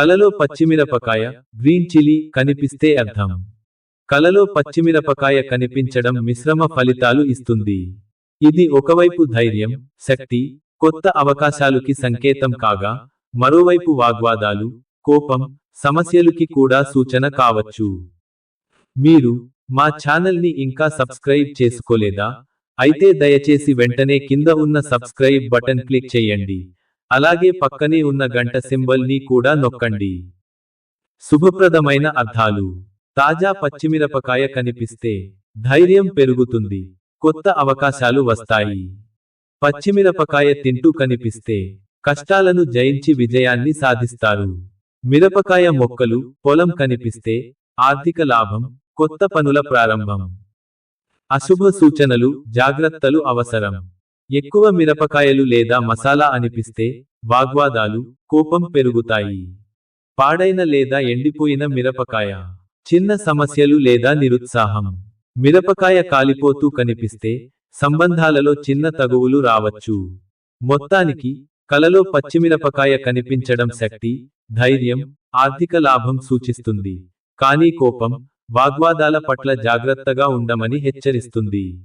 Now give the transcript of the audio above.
కలలో పచ్చిమిరపకాయ green chilli కనిపిస్తే అర్థం. కలలో పచ్చిమిరపకాయ కనిపించడం మిశ్రమ ఫలితాలు ఇస్తుంది. ఇది ఒకవైపు ధైర్యం శక్తి కొత్త అవకాశాలుకి సంకేతం కాగా మరోవైపు వాగ్వాదాలు కోపం సమస్యలుకి కూడా సూచన కావచ్చు. మీరు మా ఛానల్ని ఇంకా సబ్స్క్రైబ్ చేసుకోలేదా? అయితే దయచేసి వెంటనే కింద ఉన్న సబ్స్క్రైబ్ బటన్ క్లిక్ చేయండి. అలాగే పక్కనే ఉన్న గంట సింబల్ని కూడా నొక్కండి. శుభప్రదమైన అర్థాలు. తాజా పచ్చిమిరపకాయ కనిపిస్తే ధైర్యం పెరుగుతుంది. కొత్త అవకాశాలు వస్తాయి. పచ్చిమిరపకాయ తింటూ కనిపిస్తే కష్టాలను జయించి విజయాన్ని సాధిస్తారు. మిరపకాయ మొక్కలు పొలం కనిపిస్తే ఆర్థిక లాభం కొత్త పనుల ప్రారంభం. అశుభ సూచనలు జాగ్రత్తలు అవసరం. ఎక్కువ మిరపకాయలు లేదా మసాలా అనిపిస్తే వాగ్వాదాలు కోపం పెరుగుతాయి. పాడైన లేదా ఎండిపోయిన మిరపకాయ. చిన్న సమస్యలు లేదా నిరుత్సాహం. మిరపకాయ కాలిపోతూ కనిపిస్తే సంబంధాలలో చిన్న తగువులు రావచ్చు. మొత్తానికి కలలో పచ్చిమిరపకాయ కనిపించడం శక్తి ధైర్యం ఆర్థిక లాభం సూచిస్తుంది. కానీ కోపం వాగ్వాదాల పట్ల జాగ్రత్తగా ఉండమని హెచ్చరిస్తుంది.